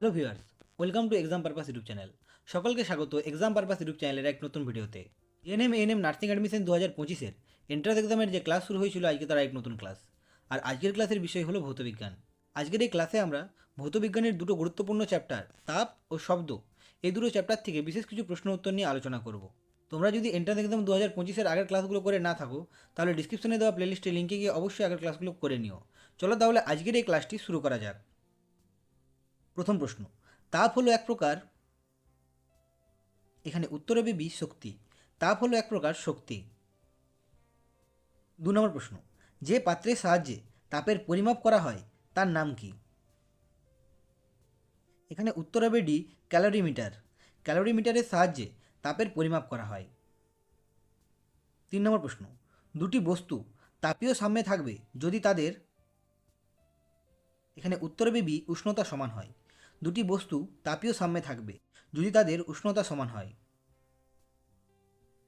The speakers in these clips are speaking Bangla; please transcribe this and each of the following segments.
Hello viewers welcome to exam purpose YouTube channel সকলকে স্বাগত এক্সাম পারপাস ইউটিউব চ্যানেলের এক নতুন ভিডিওতে। এনএম এএনএম নার্সিং অ্যাডমিশন দু হাজার পঁচিশের এন্ট্রান্স এক্সামের যে ক্লাস শুরু হয়েছিল, আজকে তার এক নতুন ক্লাস আর আজকের ক্লাসের বিষয় হলো ভৌতবিজ্ঞান আজকের এই ক্লাসে আমরা ভৌতবিজ্ঞানের দুটো গুরুত্বপূর্ণ চ্যাপ্টার তাপ ও শব্দ, এই দুটো চ্যাপ্টার থেকে বিশেষ কিছু প্রশ্ন উত্তর নিয়ে আলোচনা করব। তোমরা যদি এন্ট্রান্স এক্সাম দু হাজার পঁচিশের আগের ক্লাসগুলো করে না থাকো, তাহলে ডিসক্রিপশনে দেওয়া প্লেলিস্টের লিঙ্কে গিয়ে অবশ্যই আগের ক্লাসগুলো করে নিও। চলো তাহলে আজকের এই ক্লাসটি শুরু করা যাক। প্রথম প্রশ্ন, তাপ হলো এক প্রকার, এখানে উত্তরে বি, শক্তি। তাপ হলো এক প্রকার শক্তি। দু নম্বর প্রশ্ন, যে পাত্রের সাহায্যে তাপের পরিমাপ করা হয়, তার নাম কি? এখানে উত্তর হবে ডি, ক্যালোরিমিটার। ক্যালোরিমিটারের সাহায্যে তাপের পরিমাপ করা হয়। তিন নম্বর প্রশ্ন, দুটি বস্তু তাপীয় সাম্যে থাকবে যদি তাদের, এখানে উত্তর বি, উষ্ণতা সমান হয়। দুটি বস্তু তাপীয় সাম্যে থাকবে, যদি তাদের উষ্ণতা সমান হয়।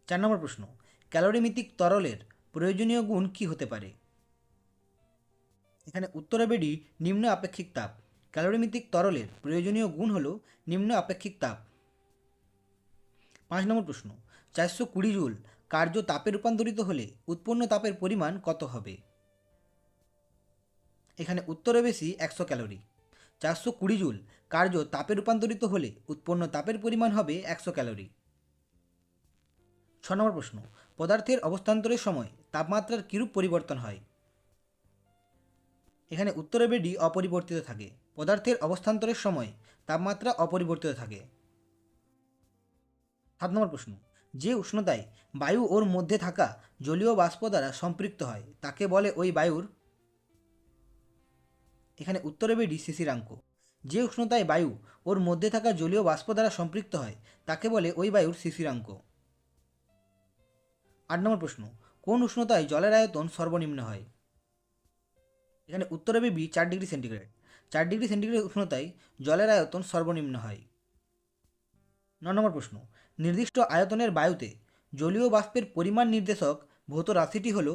চার নম্বর প্রশ্ন, ক্যালোরিমিতিক তরলের প্রয়োজনীয় গুণ কি হতে পারে? এখানে উত্তর হবে ডি নিম্ন আপেক্ষিক তাপ। ক্যালোরিমিতিক তরলের প্রয়োজনীয় গুণ হল নিম্ন আপেক্ষিক তাপ। পাঁচ নম্বর প্রশ্ন, চারশো কুড়ি জুল কার্য তাপে রূপান্তরিত হলে উৎপন্ন তাপের পরিমাণ কত হবে? এখানে উত্তরে বেশি একশো ক্যালোরি। চারশো কুড়ি জুল। কার্য তাপে রূপান্তরিত হলে উৎপন্ন তাপের পরিমাণ হবে একশো ক্যালোরি। ছ নম্বর প্রশ্ন। পদার্থের অবস্থান্তরের সময় তাপমাত্রার কিরূপ পরিবর্তন হয়? এখানে উত্তরে বেডি অপরিবর্তিত থাকে। পদার্থের অবস্থান্তরের সময় তাপমাত্রা অপরিবর্তিত থাকে। সাত নম্বর প্রশ্ন। যে উষ্ণতায় বায়ু ওর মধ্যে থাকা জলীয় বাষ্প দ্বারা সম্পৃক্ত হয়, তাকে বলে ওই বায়ুর এখানে উত্তরে বেডি শিশিরাঙ্ক যে উষ্ণতায় বায়ু ওর মধ্যে থাকা জলীয় বাষ্প দ্বারা সম্পৃক্ত হয়, তাকে বলে ওই বায়ুর শিশিরাঙ্ক আট নম্বর প্রশ্ন, কোন উষ্ণতায় জলের আয়তন সর্বনিম্ন হয়? এখানে উত্তরে বি চার ডিগ্রি সেন্টিগ্রেড। চার ডিগ্রি সেন্টিগ্রেড উষ্ণতায় জলের আয়তন সর্বনিম্ন হয়। ন নম্বর প্রশ্ন, নির্দিষ্ট আয়তনের বায়ুতে জলীয় বাষ্পের পরিমাণ নির্দেশক ভৌত রাশিটি হল?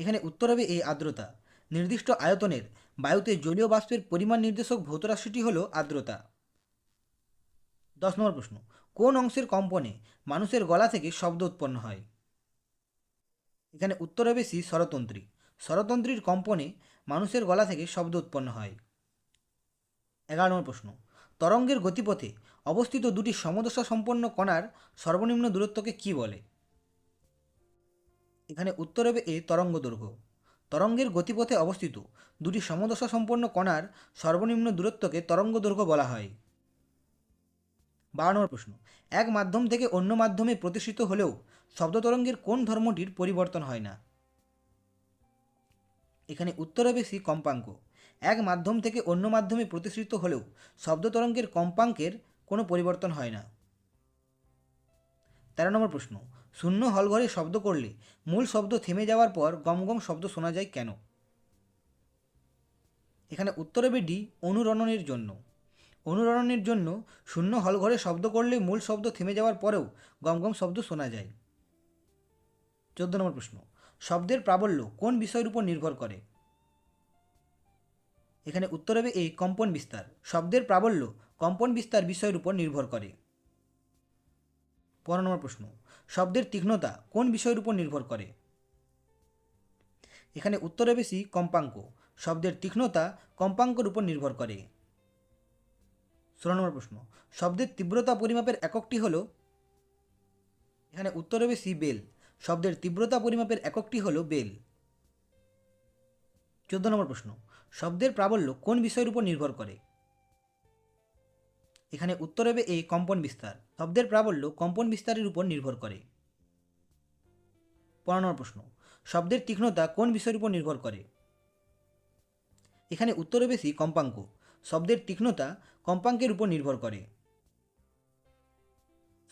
এখানে উত্তর হবে এই আর্দ্রতা। নির্দিষ্ট আয়তনের বায়ুতে জলীয় বাষ্পের পরিমাণ নির্দেশক ভৌত রাশিটি হল আর্দ্রতা। দশ নম্বর প্রশ্ন, কোন অংশের কম্পনে মানুষের গলা থেকে শব্দ উৎপন্ন হয়? এখানে উত্তর হবে সি, স্বরতন্ত্রী। স্বরতন্ত্রীর কম্পনে মানুষের গলা থেকে শব্দ উৎপন্ন হয়। এগারো নম্বর প্রশ্ন, তরঙ্গের গতিপথে অবস্থিত দুটি সমদশা সম্পন্ন কণার সর্বনিম্ন দূরত্বকে কি বলে? এখানে উত্তর হবে এ তরঙ্গ দৈর্ঘ্য তরঙ্গের গতিপথে অবস্থিত। দুটি সমদশা সম্পন্ন কণার সর্বনিম্ন দূরত্বকে তরঙ্গ দৈর্ঘ্য বলা হয়। বারো নম্বর প্রশ্ন। এক মাধ্যম থেকে অন্য মাধ্যমে প্রতিষ্ঠিত হলেও শব্দ তরঙ্গের কোন ধর্মটির পরিবর্তন হয় না? এখানে উত্তর হবে সি কম্পাঙ্ক। এক মাধ্যম থেকে অন্য মাধ্যমে প্রতিষ্ঠিত হলেও শব্দ তরঙ্গের কম্পাঙ্কের কোনো পরিবর্তন হয় না। তেরো নম্বর প্রশ্ন। শূন্য হলঘরে শব্দ করলে মূল শব্দ থেমে যাওয়ার পর গম গম শব্দ শোনা যায় কেন? এখানে উত্তর হবে ডি, অনুরণনের জন্য। অনুরণনের জন্য শূন্য হলঘরে শব্দ করলে মূল শব্দ থেমে যাওয়ার পরেও গম গম শব্দ শোনা যায়। চোদ্দ নম্বর প্রশ্ন, শব্দের প্রাবল্য কোন বিষয়ের উপর নির্ভর করে? এখানে উত্তর হবে এই কম্পন বিস্তার। শব্দের প্রাবল্য কম্পন বিস্তার বিষয়ের উপর নির্ভর করে। পনেরো নম্বর প্রশ্ন, শব্দের তীক্ষ্ণতা কোন বিষয়ের উপর নির্ভর করে? এখানে উত্তর বেশি কম্পাঙ্ক। শব্দের তীক্ষ্ণতা কম্পাঙ্কর উপর নির্ভর করে। ষোলো নম্বর প্রশ্ন, শব্দের তীব্রতা পরিমাপের এককটি হল? এখানে উত্তরে বেশি বেল। শব্দের তীব্রতা পরিমাপের এককটি হল বেল। চোদ্দ নম্বর প্রশ্ন, শব্দের প্রাবল্য কোন বিষয়ের উপর নির্ভর করে? এখানে উত্তর হবে এ কম্পন বিস্তার। শব্দের প্রাবল্য কম্পন বিস্তারের উপর নির্ভর করে। পড়ানোর প্রশ্ন, শব্দের তীক্ষ্ণতা কোন বিষয়ের উপর নির্ভর করে? এখানে উত্তর সি, কম্পাঙ্ক। শব্দের তীক্ষ্ণতা কম্পাঙ্কের উপর নির্ভর করে।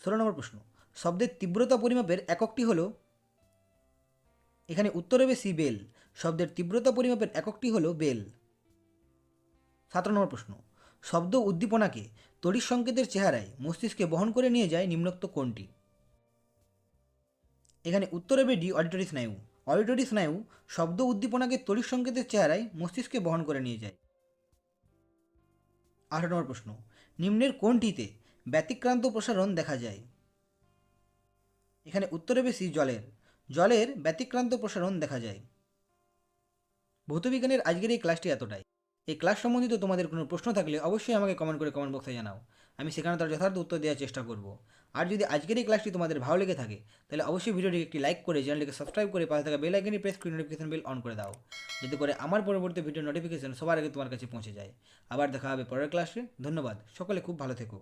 ষোলো নম্বর প্রশ্ন, শব্দের তীব্রতা পরিমাপের এককটি হল? এখানে উত্তর সি, বেল। শব্দের তীব্রতা পরিমাপের এককটি হল বেল। সতেরো নম্বর প্রশ্ন, শব্দ উদ্দীপনাকে তড়িৎ সংকেতের চেহারায় মস্তিষ্কে বহন করে নিয়ে যায় নিম্নোক্ত কোনটি এখানে উত্তর হবে ডি অডিটরি স্নায়ু অডিটরি স্নায়ু শব্দ উদ্দীপনাকে তড়িৎ সংকেতের চেহারায় মস্তিষ্কে বহন করে নিয়ে যায়। আঠারো নম্বর প্রশ্ন। নিম্নের কোনটিতে ব্যতিক্রান্ত প্রসারণ দেখা যায়। এখানে উত্তরে বেশি জলের। জলের ব্যতিক্রান্ত প্রসারণ দেখা যায়। ভৌতবিজ্ঞানের আজকের এই ক্লাসটি এতটাই। এই ক্লাস সম্বন্ধিত তোমাদের কোনো প্রশ্ন থাকলে অবশ্যই আমাকে কমেন্ট করে কমেন্ট বক্সে জানাও। আমি সেখানে তার যথার্থ উত্তর দেওয়ার চেষ্টা করব। আর যদি আজকের এই ক্লাসটি তোমাদের ভালো লেগে থাকে, তাহলে অবশ্যই ভিডিওটিকে একটি লাইক করে চ্যানেলটিকে সাবস্ক্রাইব করে পাশে থাকা বেল আইকনটি প্রেস করে নোটিফিকেশন বেল অন করে দাও, যাতে করে আমার পরবর্তী ভিডিও নোটিফিকেশন সবার আগে তোমার কাছে পৌঁছে যায়। আবার দেখা হবে পরের ক্লাসে ধন্যবাদ। সকলে খুব ভালো থেকো।